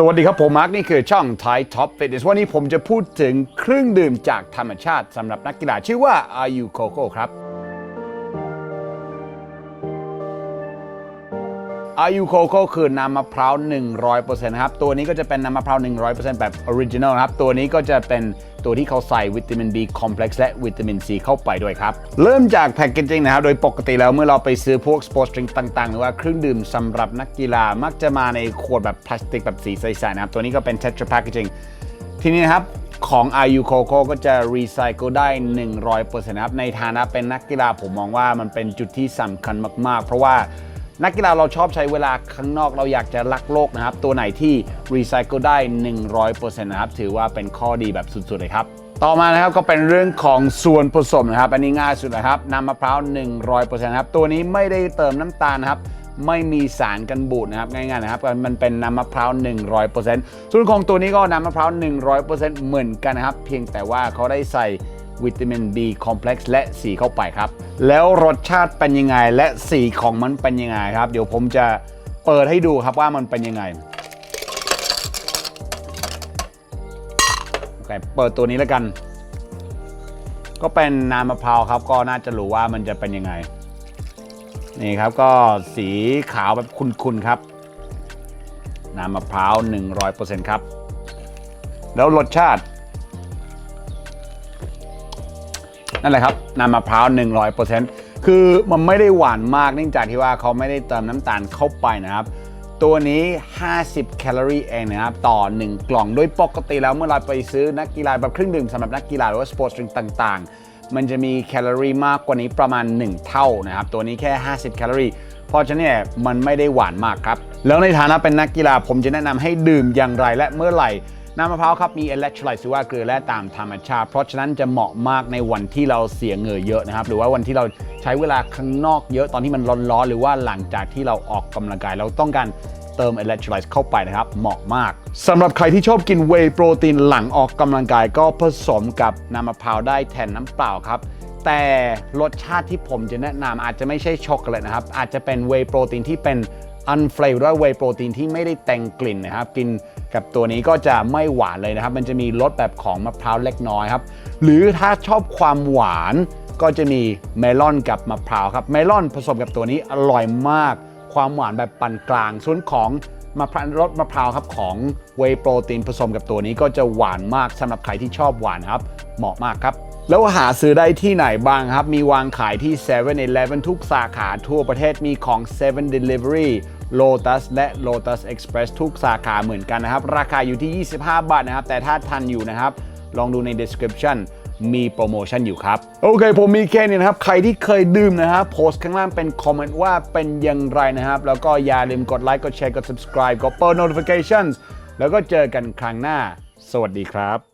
สวัสดีครับ ผมมาร์กนี่คือช่อง Thai Top Fitness วันนี้ผมจะพูดถึงเครื่องดื่มจากธรรมชาติสำหรับนักกีฬาชื่อว่า Ayu Coco ครับ อายุโคโค่คือน้ำมะพร้าว 100%นะครับ ตัวนี้ก็จะเป็นน้ำมะพร้าว 100%แบบออริจินอลครับ ตัวนี้ก็จะเป็นตัวที่เขาใส่วิตามิน B คอมเพล็กซ์และวิตามิน C เข้าไปด้วยครับ เริ่มจากแพคเกจจิ้งนะครับ โดยปกติแล้วเมื่อเราไปซื้อพวกสปอร์ตดริงต่างๆ หรือว่าเครื่องดื่มสำหรับนักกีฬามักจะมาในขวดแบบพลาสติกแบบสีใสๆนะครับ ตัวนี้ก็เป็น Tetra Packaging ทีนี้นะครับของ IU Coco ก็จะรีไซเคิลได้ 100%นะครับ ในฐานะเป็นนักกีฬาผมมองว่ามันเป็นจุดที่สำคัญมาก ๆ เพราะว่า นักกีฬาเราชอบใช้เวลาข้างนอกเราอยากจะรักโลกนะครับ ตัวไหนที่รีไซเคิลได้ 100%นะครับ ถือว่าเป็นข้อดีแบบสุดๆเลยครับ ต่อมานะครับก็เป็นเรื่องของส่วนผสมนะครับ อันนี้ง่ายสุดนะครับน้ำมะพร้าว 100%นะครับตัวนี้ไม่ได้เติมน้ำตาลนะครับไม่มีสารกันบูดนะครับง่ายๆนะครับมันเป็นน้ำมะพร้าว 100%ส่วนของตัวนี้ก็น้ำมะพร้าว 100%เหมือนกันนะครับ เพียงแต่ว่าเขาได้ใส่ วิตามิน B คอมเพล็กซ์และสีเข้าไปครับ แล้วรสชาติเป็นยังไงและสีของมันเป็นยังไงครับ เดี๋ยวผมจะเปิดให้ดูครับว่ามันเป็นยังไงโอเคเปิดตัวนี้แล้วกัน ก็เป็นน้ำมะพร้าวครับ ก็น่าจะรู้ว่ามันจะเป็นยังไง นี่ครับก็สีขาวแบบคุณๆครับน้ำมะพร้าว 100%ครับ แล้วรสชาติ นั่นแหละครับน้ำมะพร้าว 100%คือมันไม่ได้หวานมากเนื่องจากที่ว่าเขาไม่ได้เติมน้ำตาลเข้าไปนะครับ ตัวนี้ 50 แคลอรี่เองนะครับ ต่อ 1 กล่อง โดยปกติแล้วเมื่อเราไปซื้อนักกีฬาแบบเครื่องดื่มสำหรับนักกีฬาหรือว่าสปอร์ตดริงต่างๆ มันจะมีแคลอรี่มากกว่านี้ประมาณ 1 เท่านะครับ ตัวนี้แค่ 50 แคลอรี่เพราะฉะนั้นเนี่ยมันไม่ได้หวานมากครับ แล้วในฐานะเป็นนักกีฬาผมจะแนะนำให้ดื่มอย่างไรและเมื่อไหร่ น้ำมะพร้าวครับมีอิเล็กโทรไลต์หรือว่าเกลือแร่ตามธรรมชาติ เพราะฉะนั้นจะเหมาะมากในวันที่เราเสียเหงื่อเยอะนะครับ หรือว่าวันที่เราใช้เวลาข้างนอกเยอะตอนที่มันร้อนๆหรือว่าหลังจากที่เราออกกำลังกายเราต้องการเติมอิเล็กโทรไลต์เข้าไปนะครับ เหมาะมากสำหรับใครที่ชอบกินเวย์โปรตีนหลังออกกำลังกายก็ผสมกับน้ำมะพร้าวได้แทนน้ำเปล่าครับ แต่รสชาติที่ผมจะแนะนำอาจจะไม่ใช่ช็อกโกแลตนะครับ อาจจะเป็นเวย์โปรตีนที่เป็น อันเฟลด้วยเวย์โปรตีนที่ไม่ได้แต่งกลิ่นนะครับ กินกับตัวนี้ก็จะไม่หวานเลยนะครับ มันจะมีรสแบบของมะพร้าวเล็กน้อยครับ หรือถ้าชอบความหวานก็จะมีเมลอนกับมะพร้าวครับ เมลอนผสมกับตัวนี้อร่อยมาก ความหวานแบบปานกลาง ส่วนของมะพร้าวรสมะพร้าวครับของเวโปรตีนผสมกับตัวนี้ก็จะหวานมากสำหรับใครที่ชอบหวานครับ เหมาะมากครับ แล้วหาซื้อได้ที่ไหนบ้างครับ มีวางขายที่7 e เ e ่ e อทุกสาขาทั่วประเทศมีของ7 Delivery Lotus และ Lotus Express ทุกสาขาเหมือนกันนะครับ ราคาอยู่ที่ 25 บาทนะครับ แต่ถ้าทันอยู่นะครับ ลองดูใน description มีโปรโมชั่นอยู่ครับ โอเค ผมมีแค่นี้นะครับ ใครที่เคยดื่มนะครับโพสต์ข้างล่างเป็นคอมเมนต์ว่าเป็นอย่างไรนะครับ แล้วก็อย่าลืมกดไลค์กดแชร์กด subscribe กดเปิด notifications แล้วก็เจอกันครั้งหน้า สวัสดีครับ